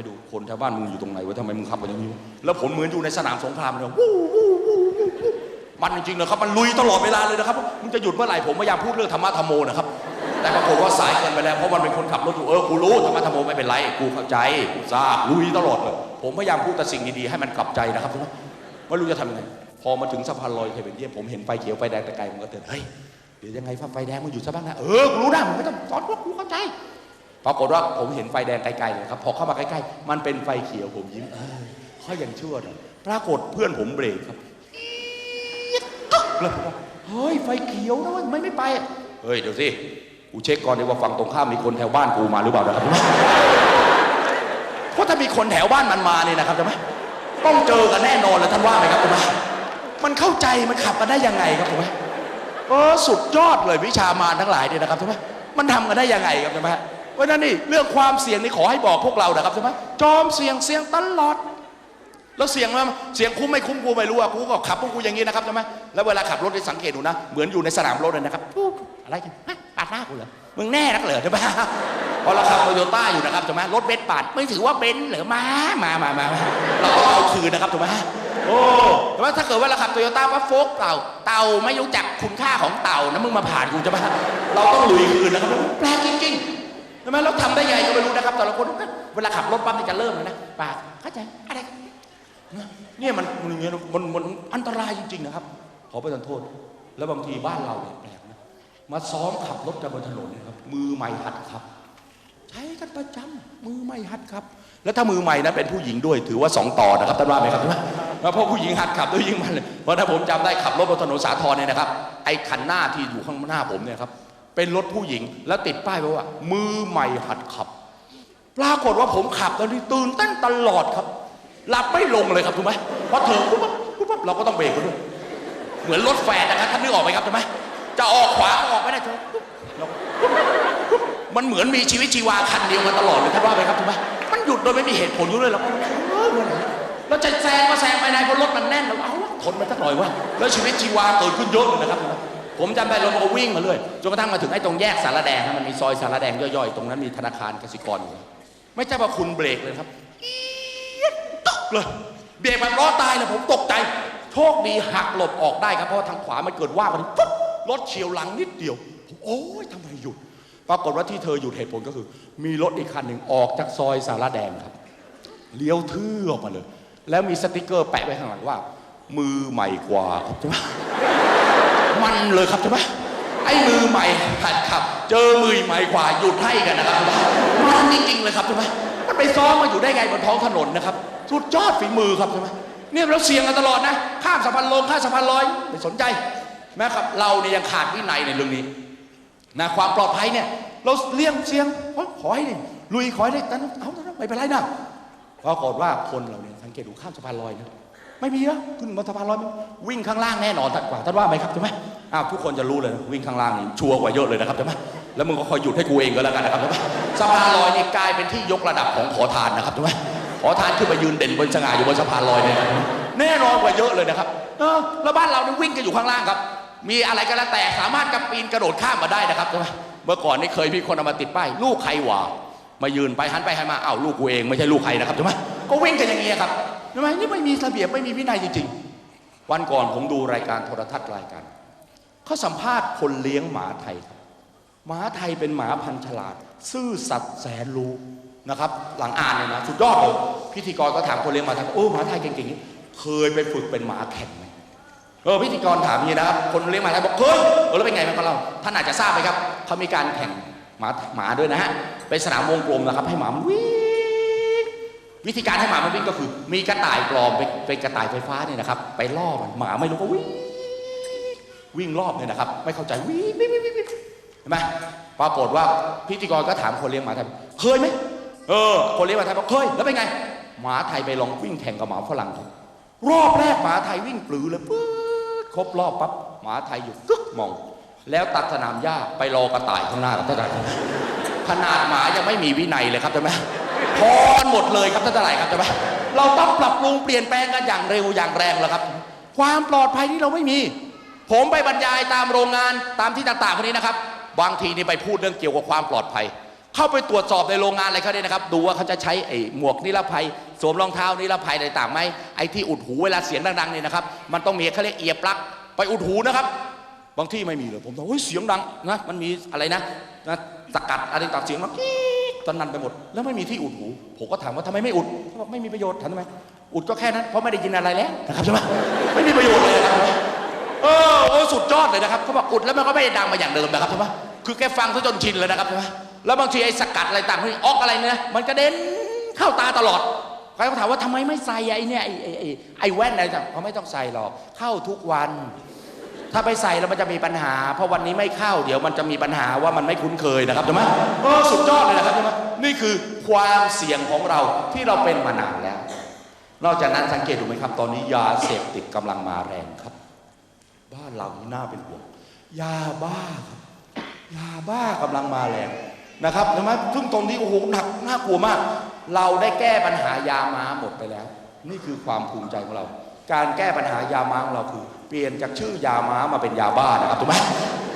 ให้ดูคนแถวบ้านมึงอยู่ตรงไหนวะทำไมมึงขับกันอย่างนี้แล้วผลเหมือนอยู่ในสนามสงครามเลยวู้วู้วู้วู้วู้มันจริงๆนะครับมันลุยตลอดเวลาเลยนะครับมึงจะหยุดเมื่อไหร่ผมพยายามพูดเรื่องธรรมะธรรมโมนะครับแต่ปรากฏว่าสายเกินไปแล้วเพราะมันเป็นคนขับรถอยู่เออกูรู้ธรรมะธรรมโมไม่เป็นไรกูเข้าใจกูทราบลุยตลอดเลยผมพยายามพูดแต่สิ่งดีๆให้มันกลับใจนะครับว่าไม่รู้จะทำยังไงพอมาถึงสะพานลอยเคยเป็นเยี่ยมผมเห็นไฟเขียวไฟแดงแต่ไกลผมก็เตือนเฮ้ยเดี๋ยวยังไงไฟแดงมันอยู่ซะบ้างนะเออกูรู้นะมึงไม่ต้องสอนพวกกูเข้าใจ ปรากฏว่าผมเห็นไฟแดงไกลๆเลยครับ พอเข้ามาใกล้ๆ มันเป็นไฟเขียวผมยิ้มเออเขายังชั่วหน่อยปรากฏเพื่อนผมเบรกครับอี๊ดตึ๊กเลยผมว่าเฮ้ยไฟเขียวนะเว้ยไม่ไม่ไป เฮ้ยเดี๋ยวสิ กูเช็คก่อนดีว่าฝั่งตรงข้ามมีคนแถวบ้านกูมาหรือเปล่านะครับเพราะถ้ามีคนแถวบ้านมันมาเนี่ยนะครับใช่ไหมต้องเจอกันแน่นอนแล้วท่านว่าไหมครับคุณมันเข้าใจมันขับกันได้ยังไงครับคุณเออสุดยอดเลยวิชามารทั้งหลายเนี่ยนะครับใช่ไหมมันทำกันได้ยังไงครับใช่ไหม เพราะฉะนั้นนี่เรื่องความเสี่ยงนี่ขอให้บอกพวกเรานะครับใช่ไหมจอมเสี่ยงเสี่ยงตลอด แล้วเสียงมันเสียงคุ้มไม่คุ้มกูไม่รู้อะกูก็ขับพวกกูอย่างนี้นะครับใช่ไหมแล้วเวลาขับรถได้สังเกตดูนะ เหมือนอยู่ในสนามรถเลยนะครับปุ๊บอะไรกันฮะปาดหน้ากูเหรอมึงแน่นักเหรอใช่ไหมพอเราขับโตโยต้าอยู่นะครับใช่ไหมรถเบนซ์ปาดไม่ถือว่าเบนซ์เหรอมามามามามาเราก็เอาคืนนะครับถูกไหมโอ้ใช่ไหมถ้าเกิดว่าเราขับโตโยต้าว่าโฟกเต่า เต่าไม่รู้จักคุณค่าของเต่านะมึงมาผ่านกูใช่ไหมเราต้องลุยคืนนะครับแปลกจริงๆ ใช่ไมเราทำได้ยังไงก็ไม่รู้นะครับแต่ละคนเวลาขับรถปั๊บนี่จะเริ่มเลยนะปาดเข้าใจอะไรเนี่ยมันมันอย่างเงี้ยมันมันอันตรายจริงๆนะครับ ขอประทานโทษ แล้วบางทีบ้านเราเนี่ยแปลกนะมาซ้อมขับรถกันบนถนนนะครับ มือใหม่หัดขับ ใช้กันประจำมือใหม่หัดขับ แล้วถ้ามือใหม่นะเป็นผู้หญิงด้วยถือว่าสองต่อนะครับท่านว่าไหมครับใช่ไหมเพราะผู้หญิงหัดขับด้วยยิ่งมันเลยเพราะถ้าผมจำได้ขับรถบนถนนสาทรเนี่ยนะครับ ไอ้คันหน้าที่อยู่ข้างหน้าผมเนี่ยครับ เป็นรถผู้หญิง แล้วติดป้ายไว้ว่า มือใหม่หัดขับ ปรากฏว่าผมขับตอนนี้ตื่นเต้นตลอดครับ หลับไม่ลงเลยครับถูกไหมเพราะเธอปุ๊บปั๊บปุ๊บเราก็ต้องเบรกด้วยเหมือนรถแฟนนะครับท่านนึกออกไหมครับถูกไหมจะออกขวาออกไม่ได้เธอปุ๊บเราปุ๊บปุ๊บมันเหมือนมีชีวิตชีวาคันเดียวกันตลอดเลยท่านว่าไหมครับถูกไหมมันหยุดโดยไม่มีเหตุผลอยู่เลยเราก็เออเมื่อไหร่เราจะแซงก็แซงไปไหนเพราะรถมันแน่นเราเอาวะทนไปสักหน่อยวะแล้วชีวิตชีวาเกิดขึ้นเยอะเลยนะครับ ผมจำได้รถมันก็วิ่งมาเรื่อยจนกระทั่งมาถึงไอ้ตรงแยกสารแดงนะมันมีซอยสารแดงย่อยๆ ตรงนั้นมีธนาคารกสิกรอยู่ไม่ใช่ว่าคุณเบรกเลยครับตึ๊กเลยเบรกแบบล้อตายเลยผมตกใจ โชคดีหักหลบออกได้ครับเพราะทางขวามันเกิดว่างพอดีปุ๊บรถเฉียวหลังนิดเดียวผมโอ้ยทำไมหยุดปรากฏว่าที่เธอหยุดเหตุผลก็คือ มีรถอีกคันหนึ่งออกจากซอยสารแดงครับเลี้ยวทื่อออกมาเลย แล้วมีสติกเกอร์แปะไว้ข้างหลังว่า มือใหม่กว่าครับใช่ไหม มันเลยครับใช่ไหมไอ้มือใหม่หัดขับ เจอมือใหม่กว่าหยุดให้กันนะครับมันจริงๆเลยครับใช่ไหมมันไปซ้อมมาอยู่ได้ไงบนท้องถนนนะครับ สุดยอดฝีมือครับใช่ไหมเนี่ยเราเสี่ยงกันตลอดนะ ข้ามสะพานลงข้ามสะพานลอยไม่สนใจแม้ครับเราเนี่ยยังขาดวินัยในเรื่องนี้นะความปลอดภัยเนี่ย เราเลี่ยงเสี่ยงขอขอให้ดิลุยขอให้ได้แต่เอาเอาไม่เป็นไรนะปรากฏว่าคนเราเนี่ยสังเกตดูข้ามสะพานลอยนะ ไม่มีนะขึ้นบนสะพานลอยไม่วิ่งข้างล่างแน่นอนท่านกว่าท่านว่าไหมครับใช่ไหมอ้าวทุกคนจะรู้เลยนะวิ่งข้างล่างนี่ชัวร์กว่าเยอะเลยนะครับใช่ไหมแล้วมึงก็คอยหยุดให้กูเองก็แล้วกันนะครับใช่ไหมสะพานลอยนี่กลายเป็นที่ยกระดับของขอทานนะครับใช่ไหมขอทานขึ้นมายืนเด่นบนสง่าอยู่บนสะพานลอยเนี่ยนะแน่นอนกว่าเยอะเลยนะครับเออแล้วบ้านเรานี่วิ่งกันอยู่ข้างล่างครับ มีอะไรก็แล้วแต่สามารถกระปีนกระโดดข้ามมาได้นะครับใช่ไหมเมื่อก่อนนี่เคยมีคนเอามาติดป้ายลูกใครวะมายืนไปหันไปหันมาอ้าวลูกกูเองไม่ใช่ลูกใครนะครับใช่ไหมก็วิ่งกันอย่างนี้ครับ ใช่ไมนี่ไม่มีระเบียบไม่มีวินัยจริงๆ วันก่อนผมดูรายการโทรทัศน์รายการเขาสัมภาษณ์คนเลี้ยงหมาไทยครับหมาไทยเป็นหมาพันธุ์ฉลาด ซื่อสัตย์แสนรู้นะครับ หลังอ่านเนี่ยนะสุดยอดเลยพิธีกรก็ถามคนเลี้ยงหมาไทยโอ้หมาไทยเก่งๆนี้เคยไปฝึกเป็นหมาแข่งไหมเออพิธีกรถามอย่างนี้นะครับคนเลี้ยงหมาไทยบอกเคยเออแล้วเป็นไงบ้างครับเราท่านอาจจะทราบไหมครับเขามีการแข่งหมาหมาด้วยนะฮะเป็นสนามวงกลมนะครับ ให้หมามันวิ่ง วิธีการให้หมามันวิ่งก็คือ มีกระต่ายปลอมเป็นเป็นกระต่ายไฟฟ้าเนี่ยนะครับ ไปล่อมันหมาไม่รู้ก็วิ่งวิ่งรอบเนี่ยนะครับ ไม่เข้าใจวิ่งวิ่งวิ่งวิ่งเห็นไหมปรากฏว่าพิธีกรก็ถามคนเลี้ยงหมาไทยเคยไหมเออ คนเลี้ยงหมาไทยบอกเคยแล้วเป็นไง หมาไทยไปลองวิ่งแข่งกับหมาฝรั่งรอบแรกหมาไทยวิ่งปลือเลยปื๊ดครบรอบปั๊บหมาไทยอยู่กึกมอง แล้วตัดสนามหญ้าไปรอกระต่ายข้างหน้าครับท่านท่านขนาดหมายังไม่มีวินัยเลยครับใช่ไหม พรหมดเลยครับท่านท่านครับใช่ไหมเราต้องปรับปรุงเปลี่ยนแปลงกันอย่างเร็วอย่างแรงแล้วครับ ความปลอดภัยที่เราไม่มี ผมไปบรรยายตามโรงงานตามที่ต่างๆคนนี้นะครับบางทีนี่ไปพูดเรื่องเกี่ยวกับความปลอดภัย เข้าไปตรวจสอบในโรงงานอะไรเขาเนี่ยนะครับ ดูว่าเขาจะใช้ไอ้หมวกนิรภัยสวมรองเท้านิรภัยอะไรต่างไหมไอ้ที่อุดหูเวลาเสียงดังๆเนี่ยนะครับ มันต้องมีเขาเรียกเอียร์ปลั๊กไปอุดหูนะครับ บางที่ไม่มีเลยผมบอกเฮ้ยเสียงดังนะมันมีอะไรนะนะสกัดอะไรต่างเสียงมันกี ตอนนั้นไปหมด แล้วไม่มีที่อุดหู ผมก็ถามว่าทำไมไม่อุดเขาบอกไม่มีประโยชน์ถามทำไม อุดก็แค่นั้น เพราะไม่ได้ยินอะไรแล้วนะครับใช่ไหมไม่มีประโยชน์เลยนะครับเออโอ้สุดยอดเลยนะครับเขาบอกอุดแล้วมันก็ไม่ได้ดังมาอย่างเดิมนะครับใช่ไหมคือแกฟังซะจนชินเลยนะครับใช่ไหมแล้วบางทีไอ้สกัดอะไรต่างๆออกอะไรเนี่ยมันกระเด็นเข้าตาตลอดใครก็ถามว่าทำไมไม่ใส่ไอ้เนี่ยไอ้ไอ้ไอ้ไอ้แว่นอะไรต่างเขาไม่ต้องใส่หรอกเข้าทุกวัน ถ้าไปใส่แล้วมันจะมีปัญหา เพราะวันนี้ไม่เข้า เดี๋ยวมันจะมีปัญหาว่ามันไม่คุ้นเคยนะครับใช่ไหมเออสุดยอดเลยนะครับใช่ไหมนี่คือความเสี่ยงของเราที่เราเป็นมานานแล้ว นอกจากนั้นสังเกตดูไหมครับ ตอนนี้ยาเสพติดกำลังมาแรงครับ บ้านเรานี่น่าเป็นห่วงยาบ้าครับยาบ้ากำลังมาแรงนะครับใช่ไหมซึ่งตรงนี้โอ้โหหนักน่ากลัวมาก เราได้แก้ปัญหายาม้าหมดไปแล้ว นี่คือความภูมิใจของเรา การแก้ปัญหายาม้าของเราคือ เปลี่ยนจากชื่อยาม้ามาเป็นยาบ้านะครับถูกไหม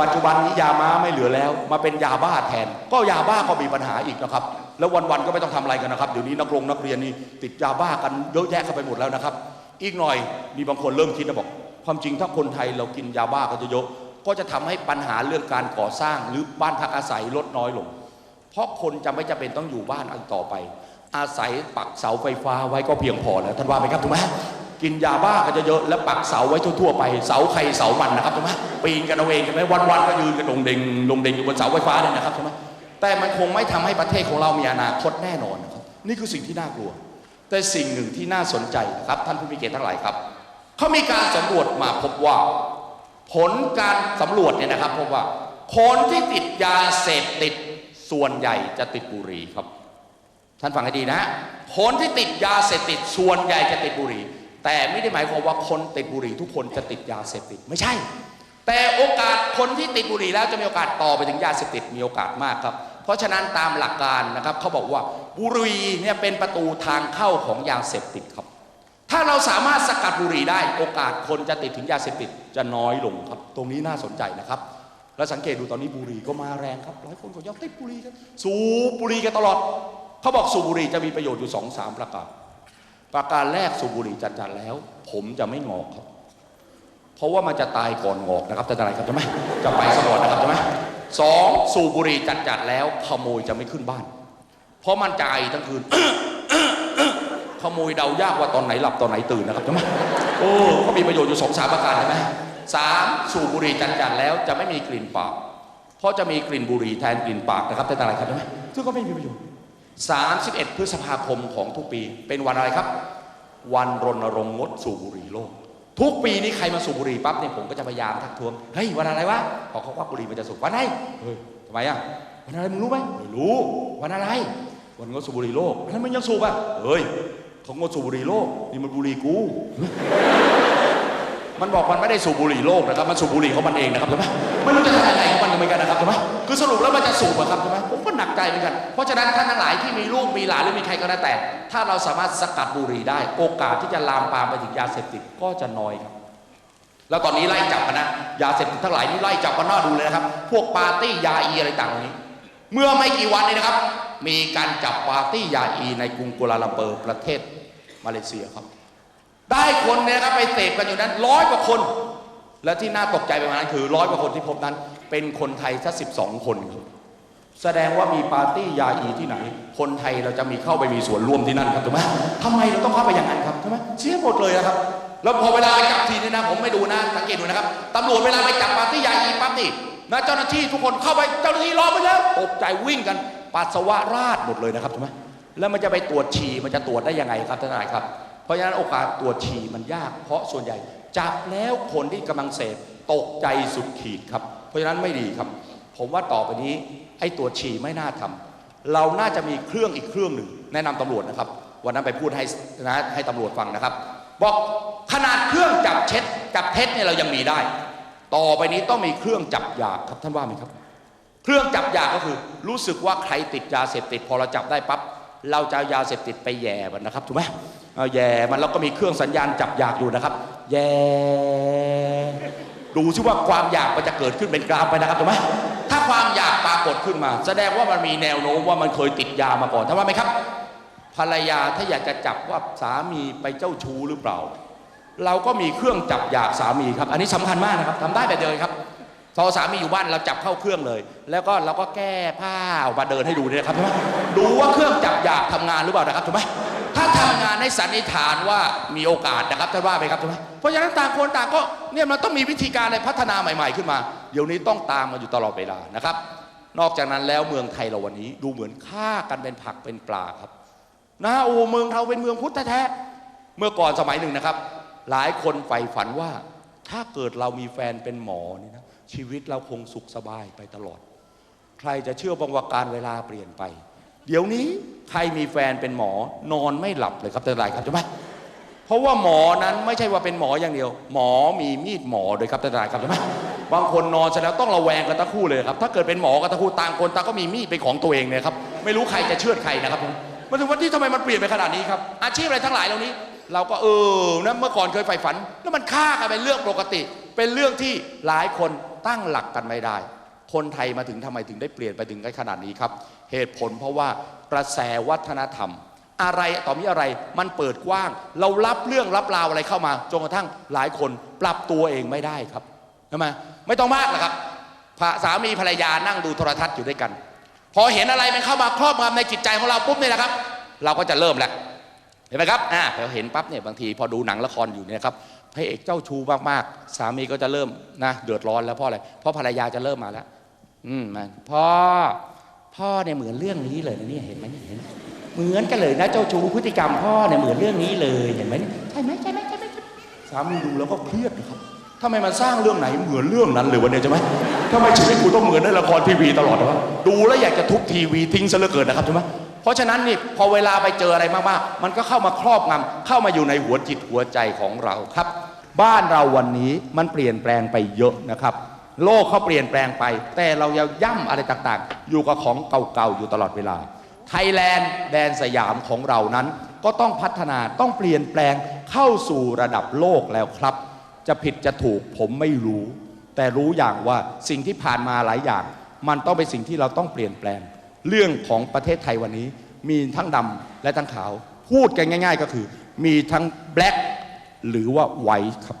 ปัจจุบันนี้ยาม้าไม่เหลือแล้ว มาเป็นยาบ้าแทน ก็ยาบ้าก็มีปัญหาอีกนะครับ แล้ววันๆก็ไม่ต้องทำอะไรกันนะครับเดี๋ยวนี้นักลงนักเรียนนี่ติดยาบ้ากันเยอะแยะเข้าไปหมดแล้วนะครับ อีกหน่อยมีบางคนเริ่มคิดนะบอก ความจริงถ้าคนไทยเรากินยาบ้ากันเยอะก็จะทำให้ปัญหาเรื่องการก่อสร้างหรือบ้านพักอาศัยลดน้อยลง เพราะคนจะไม่จำเป็นต้องอยู่บ้านอันต่อไป อาศัยปักเสาไฟฟ้าไว้ก็เพียงพอแล้วท่านว่าไหมครับถูกไหม กินยาบ้ากันเยอะๆแล้วปักเสาไว้ทั่วๆไปเสาใครเสามันนะครับถูกไหมปีนกันเอาเองใช่ไหมวันๆก็ยืนกันดงเดงดงเดงอยู่บนเสาไฟฟ้าเนี่ยนะครับใช่ไหมแต่มันคงไม่ทำให้ประเทศของเรามีอนาคตแน่นอนนะครับนี่คือสิ่งที่น่ากลัว แต่สิ่งหนึ่งที่น่าสนใจนะครับท่านผู้มีเกียรติทั้งหลายครับเขามีการสำรวจมาพบว่า ผลการสำรวจเนี่ยนะครับพบว่าคนที่ติดยาเสพติดส่วนใหญ่จะติดบุหรี่ครับ ท่านฟังให้ดีนะคนที่ติดยาเสพติดส่วนใหญ่จะติดบุหรี่ แต่ไม่ได้หมายความว่าคนติดบุหรี่ทุกคนจะติดยาเสพติดไม่ใช่ แต่โอกาสคนที่ติดบุหรี่แล้วจะมีโอกาสต่อไปถึงยาเสพติดมีโอกาสมากครับ เพราะฉะนั้นตามหลักการนะครับเขาบอกว่าบุหรี่เนี่ยเป็นประตูทางเข้าของยาเสพติดครับ ถ้าเราสามารถสกัดบุหรี่ได้โอกาสคนจะติดถึงยาเสพติดจะน้อยลงครับ ตรงนี้น่าสนใจนะครับแล้วสังเกตดูตอนนี้บุหรี่ก็มาแรงครับหลายคนก็ยังติดบุหรี่กันสูบบุหรี่กันตลอดเขาบอกสูบบุหรี่จะมีประโยชน์อยู่สองสามประการ ประการแรกสูบบุหรี่จัดๆแล้ว ผมจะไม่งอกครับ เพราะว่ามันจะตายก่อนงอกนะครับจะอะไรครับใช่ไหมจะไปสะก่อนนะครับใช่ไหมสองสูบบุหรี่จัดๆแล้ว ขโมยจะไม่ขึ้นบ้าน เพราะมันจะไอทั้งคืนขโมยเดายากว่าตอนไหนหลับตอนไหนตื่นนะครับใช่ไหมโอ้ก็มีประโยชน์อยู่สองสามประการใช่ไหมสามสูบบุหรี่จัดๆแล้วจะไม่มีกลิ่นปาก เพราะจะมีกลิ่นบุหรี่แทนกลิ่นปากนะครับแต่อะไรครับใช่ไหมซึ่งก็ไม่มีประโยชน์ 31 พฤษภาคมของทุกปี เป็นวันอะไรครับ วันรณรงค์งดสูบบุหรี่โลก ทุกปีนี้ใครมาสูบบุหรี่ปั๊บเนี่ยผมก็จะพยายามทักท้วงเฮ้ยวันอะไรวะพอเขาว่าบุหรี่มันจะสูบวันไหนเฮ้ยทำไมอะวันอะไรมึงรู้ไหมไม่รู้วันอะไร วันงดสูบบุหรี่โลกแล้วมันยังสูบอะเฮ้ยเขางดสูบบุหรี่โลกนี่มันบุหรี่กู มันบอกมันไม่ได้สูบบุหรี่โลกนะครับ มันสูบบุหรี่ของมันเองนะครับใช่ไหมไม่รู้จะทำยังไงของมันเหมือนกันนะครับใช่ไหมคือสรุปแล้วมันจะสูบอะครับใช่ไหมผมก็หนักใจเหมือนกัน เพราะฉะนั้นท่านทั้งหลายที่มีลูกมีหลานหรือมีใครก็แล้วแต่ ถ้าเราสามารถสกัดบุหรี่ได้ โอกาสที่จะลามปามไปถึงยาเสพติดก็จะน้อยครับ แล้วตอนนี้ไล่จับกันนะ ยาเสพติดทั้งหลายนี่ไล่จับกันน่าดูเลยนะครับ พวกปาร์ตี้ยาอีอะไรต่างๆนี้ เมื่อไม่กี่วันนี้นะครับ มีการจับปาร์ตี้ยาอีในกรุงกัวลาลัมเปอร์ประเทศมาเลเซียครับ ได้คนเนี่ยนะครับไปเสพกันอยู่นั้นร้อยกว่าคน และที่น่าตกใจไปกว่านั้นคือร้อยกว่าคนที่พบนั้น เป็นคนไทยแค่สิบสองคนครับแสดงว่ามีปาร์ตี้ยาอีที่ไหน คนไทยเราจะมีเข้าไปมีส่วนร่วมที่นั่นครับถูกไหมทำไมเราต้องเข้าไปอย่างนั้นครับใช่ไหมเสียหมดเลยนะครับ แล้วพอเวลาไปจับทีนี่นะผมไม่ดูนะสังเกตดูนะครับตำรวจเวลาไปจับปาร์ตี้ยาอีปั๊บนี่นะเจ้าหน้าที่ทุกคนเข้าไปเจ้าหน้าที่รอไปแล้วตกใจวิ่งกันปัสสาวะราดหมดเลยนะครับถูกไหมแล้วมันจะไปตรวจฉี่มันจะตรวจได้ยังไงครับท่านนายครับ เพราะฉะนั้นโอกาสตรวจฉี่มันยาก เพราะส่วนใหญ่จับแล้วคนที่กำลังเสพตกใจสุดขีดครับ เพราะฉะนั้นไม่ดีครับ ผมว่าต่อไปนี้ไอ้ตรวจฉี่ไม่น่าทำเราน่าจะมีเครื่องอีกเครื่องหนึ่งแนะนำตำรวจนะครับ วันนั้นไปพูดให้นะให้ตำรวจฟังนะครับ บอกขนาดเครื่องจับเช็ดจับเท็จเนี่ยเรายังมีได้ ต่อไปนี้ต้องมีเครื่องจับยาครับท่านว่าไหมครับ เครื่องจับยาก็คือรู้สึกว่าใครติดยาเสพติดพอเราจับได้ปั๊บ เราจะายาเสพติดไปแย่มันนะครับถูกไหมเอาแย่มันแล้วก็มีเครื่องสัญญาณจับยากอยู่นะครับ แย่ดูซิว่าความอยากมันจะเกิดขึ้นเป็นกรามไปนะครับถูกไหมถ้าความอยากปรากฏขึ้นมา แสดงว่ามันมีแนวโน้มว่ามันเคยติดยามาก่อนทำไมไหมครับ ภรรยาถ้าอยากจะจับว่าสามีไปเจ้าชู้หรือเปล่า เราก็มีเครื่องจับอยากสามีครับ อันนี้สำคัญมากนะครับทำได้แบบเดียวครับ พอสามีอยู่บ้านเราจับเข้าเครื่องเลย แล้วก็เราก็แก้ผ้าออกมาเดินให้ดูเนี่ยครับใช่ไหมดูว่าเครื่องจับอยากทำงานหรือเปล่านะครับถูกไหมถ้าทำงานให้สันนิษฐานว่ามีโอกาสนะครับท่านว่าไหมครับถูกไหมเพราะฉะนั้นต่างคนต่างก็เนี่ยมันต้องมีวิธีการในพัฒนาใหม่ ๆ ขึ้นมา เดี๋ยวนี้ต้องตามมาอยู่ตลอดเวลานะครับ นอกจากนั้นแล้วเมืองไทยเราวันนี้ดูเหมือนฆ่ากันเป็นผักเป็นปลาครับนะโอ้เมืองเราเป็นเมืองพุทธแท้เมื่อก่อนสมัยหนึ่งนะครับ หลายคนใฝ่ฝันว่าถ้าเกิดเรามีแฟนเป็นหมอนี่นะ ชีวิตเราคงสุขสบายไปตลอด ใครจะเชื่อบ้างว่าการเวลาเปลี่ยนไป เดี๋ยวนี้ใครมีแฟนเป็นหมอนอนไม่หลับเลยครับแต่ไรครับใช่ไหมเพราะว่าหมอนั้นไม่ใช่ว่าเป็นหมออย่างเดียว หมอมีมีดหมอด้วยครับแต่ไรครับใช่ไหมบางคนนอนเสร็จแล้วต้องระแวงกันทั้งคู่เลยครับ ถ้าเกิดเป็นหมอกันทั้งคู่ต่างคนต่างก็มีมีดเป็นของตัวเองเนี่ยครับ ไม่รู้ใครจะเชื่อใครนะครับผมมาถึงวันที่ทำไมมันเปลี่ยนไปขนาดนี้ครับ อาชีพอะไรทั้งหลายเหล่านี้ เราก็เออนะเมื่อก่อนเคยใฝ่ฝัน แล้วมันฆ่ากันเป็นเรื่องปกติ เป็นเรื่องที่หลายคน ตั้งหลักกันไม่ได้ คนไทยมาถึงทำไมถึงได้เปลี่ยนไปถึงได้ขนาดนี้ครับ เหตุผลเพราะว่ากระแสวัฒนธรรม อะไรต่อมีอะไรมันเปิดกว้าง เรารับเรื่องรับราวอะไรเข้ามาจนกระทั่งหลายคนปรับตัวเองไม่ได้ครับใช่ไมไม่ต้องมากหรอกครับพระสามีภรรยานั่งดูโทรทัศน์อยู่ด้วยกัน พอเห็นอะไรมันเข้ามาครอบงำในจิตใจของเราปุ๊บเนี่ยนะครับ เราก็จะเริ่มแล้ว เห็นไหมครับอ่าเราเห็นปั๊บเนี่ยบางทีพอดูหนังละครอยู่เนี่ยครับพระเอกเจ้าชู้มากๆ สามีก็จะเริ่มนะเดือดร้อนแล้วเพราะอะไรเพราะภรรยาจะเริ่มมาแล้ว อืมมันพ่อพ่อเนี่ยเหมือนเรื่องนี้เลยนะเนี่ยเห็นไหมเห็นเหมือนกันเลยนะเจ้าชู้พฤติกรรมพ่อเนี่ยเหมือนเรื่องนี้เลยเห็นไหมใช่ไหมใช่ไหมใช่ไหมใช่ไหมสามีดูแล้วก็เครียดนะครับทำไมมันสร้างเรื่องไหนเหมือนเรื่องนั้นเลยวะเนี่ยใช่ไหมทำไมชีวิตกูต้องเหมือนในละครทีวีตลอดวะดูแล้วอยากจะทุบทีวีทิ้งซะเหลือเกินนะครับใช่ไหม เพราะฉะนั้นนี่พอเวลาไปเจออะไรมากๆ มันก็เข้ามาครอบงำเข้ามาอยู่ในหัวจิตหัวใจของเราครับ บ้านเราวันนี้มันเปลี่ยนแปลงไปเยอะนะครับ โลกเขาเปลี่ยนแปลงไป แต่เรายังย่ำอะไรต่างๆ อยู่กับของเก่าๆอยู่ตลอดเวลาไทยแลนด์แดนสยามของเรานั้น ก็ต้องพัฒนาต้องเปลี่ยนแปลงเข้าสู่ระดับโลกแล้วครับ จะผิดจะถูกผมไม่รู้ แต่รู้อย่างว่าสิ่งที่ผ่านมาหลายอย่าง มันต้องเป็นสิ่งที่เราต้องเปลี่ยนแปลง เรื่องของประเทศไทยวันนี้ มีทั้งดำและทั้งขาว พูดกันง่าย ๆ ก็คือ มีทั้งแบล็ k หรือว่าไวท์ครับ